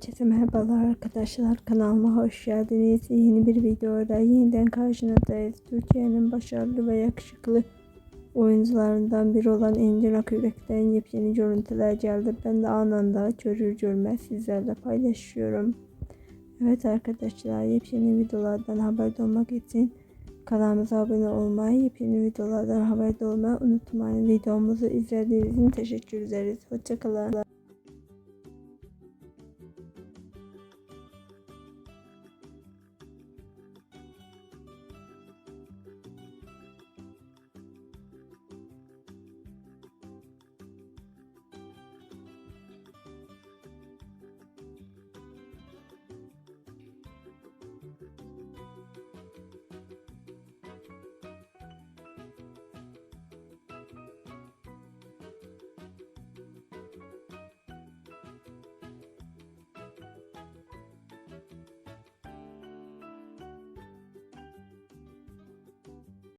Herkese merhabalar arkadaşlar kanalıma hoş geldiniz. Yeni bir videoda yeniden karşınızdayız. Türkiye'nin başarılı ve yakışıklı oyuncularından biri olan Engin Akürek'ten yepyeni görüntüler geldi. Ben de anında görür görmez sizlerle paylaşıyorum. Evet arkadaşlar yepyeni videolardan haberdar olmak için kanalımıza abone olmayı, yepyeni videolardan haberdar olmayı unutmayın. Videomuzu izlediğiniz için teşekkür ederiz. Hoşçakalın.